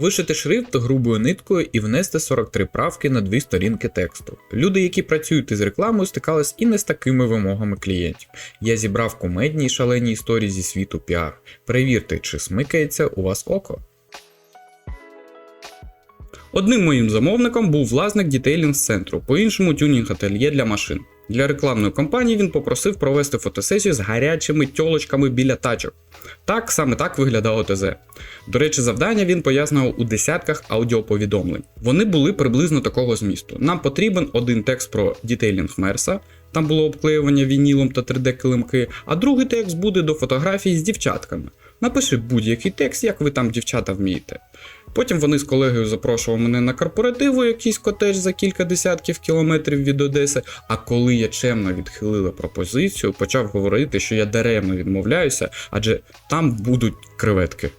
Вишити шрифт грубою ниткою і внести 43 правки на дві сторінки тексту. Люди, які працюють із рекламою, стикались і не з такими вимогами клієнтів. Я зібрав кумедні й шалені історії зі світу піар. Перевірте, чи смикається у вас око. Одним моїм замовником був власник дітейлінг центру, по-іншому тюнінг ательє для машин. Для рекламної кампанії він попросив провести фотосесію з гарячими тьолочками біля тачок. Так, саме так виглядало ТЗ. До речі, завдання він пояснював у десятках аудіоповідомлень. Вони були приблизно такого змісту. Нам потрібен один текст про дітейлінг Мерса, там було обклеювання вінілом та 3D-килимки, а другий текст буде до фотографій з дівчатками. Напиши будь-який текст, як ви там дівчата вмієте. Потім вони з колегою запрошували мене на корпоративу якийсь котедж за кілька десятків кілометрів від Одеси. А коли я чемно відхилила пропозицію, почав говорити, що я даремно відмовляюся, адже там будуть креветки.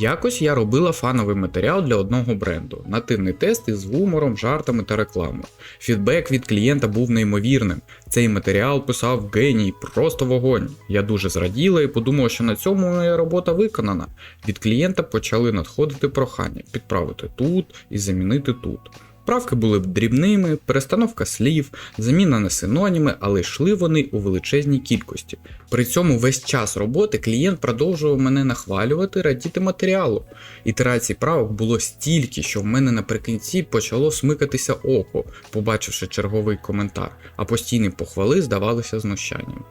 Якось я робила фановий матеріал для одного бренду, нативний тест із гумором, жартами та рекламою. Фідбек від клієнта був неймовірним. Цей матеріал писав геній, просто вогонь. Я дуже зраділа і подумала, що на цьому моя робота виконана. Від клієнта почали надходити прохання підправити тут і замінити тут. Правки були б дрібними, перестановка слів, заміна на синоніми, але йшли вони у величезній кількості. При цьому весь час роботи клієнт продовжував мене нахвалювати, радіти матеріалу. Ітерацій правок було стільки, що в мене наприкінці почало смикатися око, побачивши черговий коментар, а постійні похвали здавалися знущанням.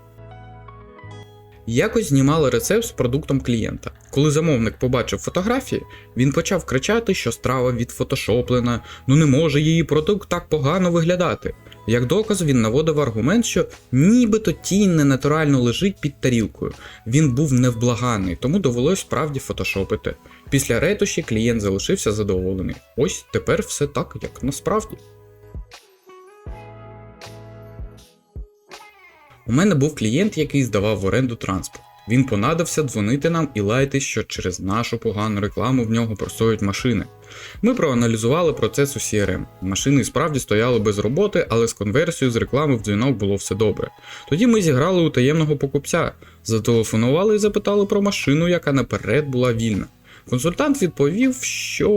Якось знімали рецепт з продуктом клієнта. Коли замовник побачив фотографії, він почав кричати, що страва відфотошоплена, ну не може її продукт так погано виглядати. Як доказ він наводив аргумент, що нібито тінь ненатурально лежить під тарілкою. Він був невблаганний, тому довелось справді фотошопити. Після ретуші клієнт залишився задоволений. Ось тепер все так, як насправді. У мене був клієнт, який здавав в оренду транспорт. Він понадився дзвонити нам і лаяти, що через нашу погану рекламу в нього простоють машини. Ми проаналізували процес у CRM. Машини справді стояли без роботи, але з конверсією з реклами в дзвінок було все добре. Тоді ми зіграли у таємного покупця, зателефонували і запитали про машину, яка наперед була вільна. Консультант відповів, що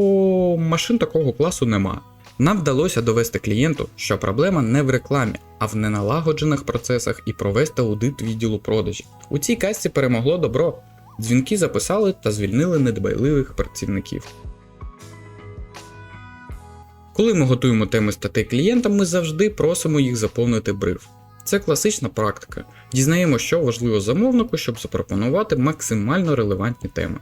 машин такого класу нема. Нам вдалося довести клієнту, що проблема не в рекламі, а в неналагоджених процесах і провести аудит відділу продажів. У цій касті перемогло добро. Дзвінки записали та звільнили недбайливих працівників. Коли ми готуємо теми статей клієнтам, ми завжди просимо їх заповнити бриф. Це класична практика. Дізнаємо, що важливо замовнику, щоб запропонувати максимально релевантні теми.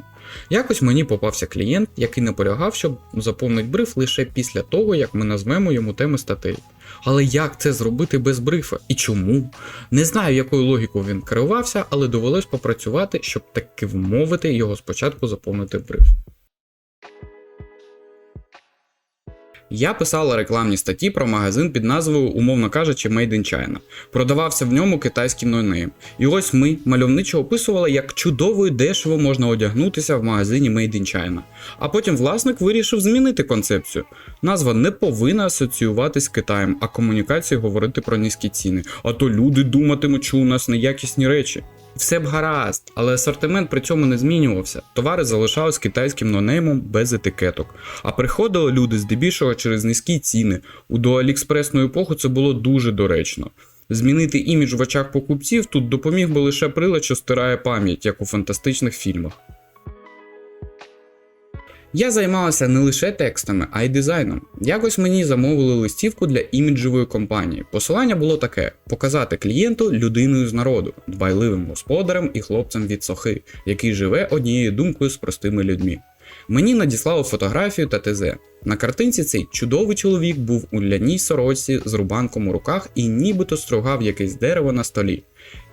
Якось мені попався клієнт, який наполягав, щоб заповнить бриф лише після того, як ми назвемо йому теми статей. Але як це зробити без брифа і чому? Не знаю, якою логікою він керувався, але довелось попрацювати, щоб таки вмовити його спочатку заповнити бриф. Я писала рекламні статті про магазин під назвою, умовно кажучи, Made in China. Продавався в ньому китайський нонейм. І ось ми мальовничо описували, як чудово і дешево можна одягнутися в магазині Made in China. А потім власник вирішив змінити концепцію. Назва не повинна асоціюватись з Китаєм, а комунікації говорити про низькі ціни. А то люди думатимуть, що у нас неякісні речі. Все б гаразд, але асортимент при цьому не змінювався. Товари залишались китайським нонеймом без етикеток. А приходили люди здебільшого через низькі ціни. У доалікспресну епоху це було дуже доречно. Змінити імідж в очах покупців тут допоміг би лише прилад, що стирає пам'ять, як у фантастичних фільмах. Я займалася не лише текстами, а й дизайном. Якось мені замовили листівку для іміджевої компанії. Посилання було таке: показати клієнту людиною з народу, дбайливим господарем і хлопцем від сохи, який живе однією думкою з простими людьми. Мені надіслали фотографію та ТЗ. На картинці цей чудовий чоловік був у ляній сорочці з рубанком у руках і нібито стругав якесь дерево на столі.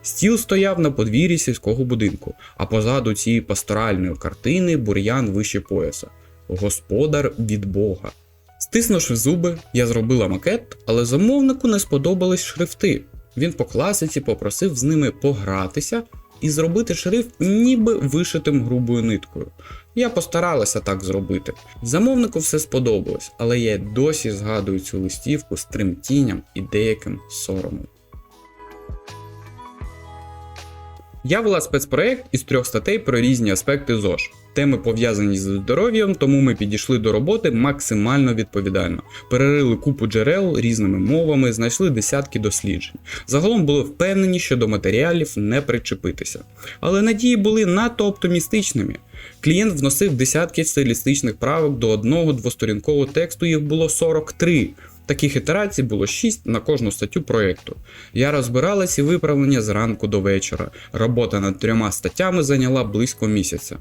Стіл стояв на подвір'ї сільського будинку, а позаду цієї пасторальної картини бур'ян вище пояса. Господар від Бога. Стиснувши зуби, я зробила макет, але замовнику не сподобались шрифти. Він по класиці попросив з ними погратися і зробити шрифт ніби вишитим грубою ниткою. Я постаралася так зробити. Замовнику все сподобалось, але я досі згадую цю листівку з тремтінням і деяким соромом. Я вела спецпроєкт із трьох статей про різні аспекти ЗОЖ. теми пов'язані зі здоров'ям, тому ми підійшли до роботи максимально відповідально. Перерили купу джерел різними мовами, знайшли десятки досліджень. Загалом були впевнені, що до матеріалів не причепитися. Але надії були надто оптимістичними. Клієнт вносив десятки стилістичних правок до одного двосторінкового тексту, їх було 43. Таких ітерацій було 6 на кожну статтю проєкту. Я розбирала ці виправлення зранку до вечора. Робота над трьома статтями зайняла близько місяця.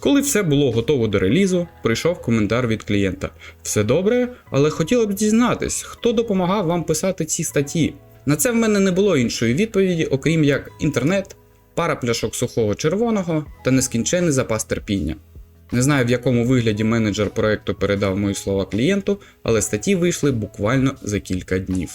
Коли все було готово до релізу, прийшов коментар від клієнта: Все добре, але хотіла б дізнатись, хто допомагав вам писати ці статті. На це в мене не було іншої відповіді, окрім як інтернет, пара пляшок сухого червоного та нескінчений запас терпіння. Не знаю, в якому вигляді менеджер проекту передав мої слова клієнту, але статті вийшли буквально за кілька днів.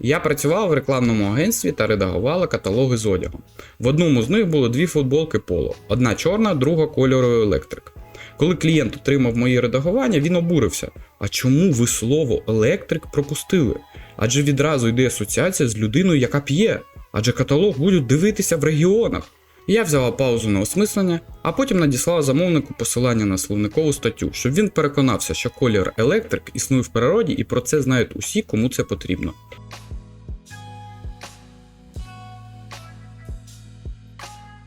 Я працював в рекламному агентстві та редагувала каталоги з одягом. В одному з них було дві футболки поло: одна чорна, друга кольору електрик. Коли клієнт отримав мої редагування, він обурився. А чому ви слово електрик пропустили? Адже відразу йде асоціація з людиною, яка п'є, адже каталог будуть дивитися в регіонах. Я взяла паузу на осмислення, а потім надіслала замовнику посилання на словникову статтю, щоб він переконався, що колір електрик існує в природі і про це знають усі, кому це потрібно.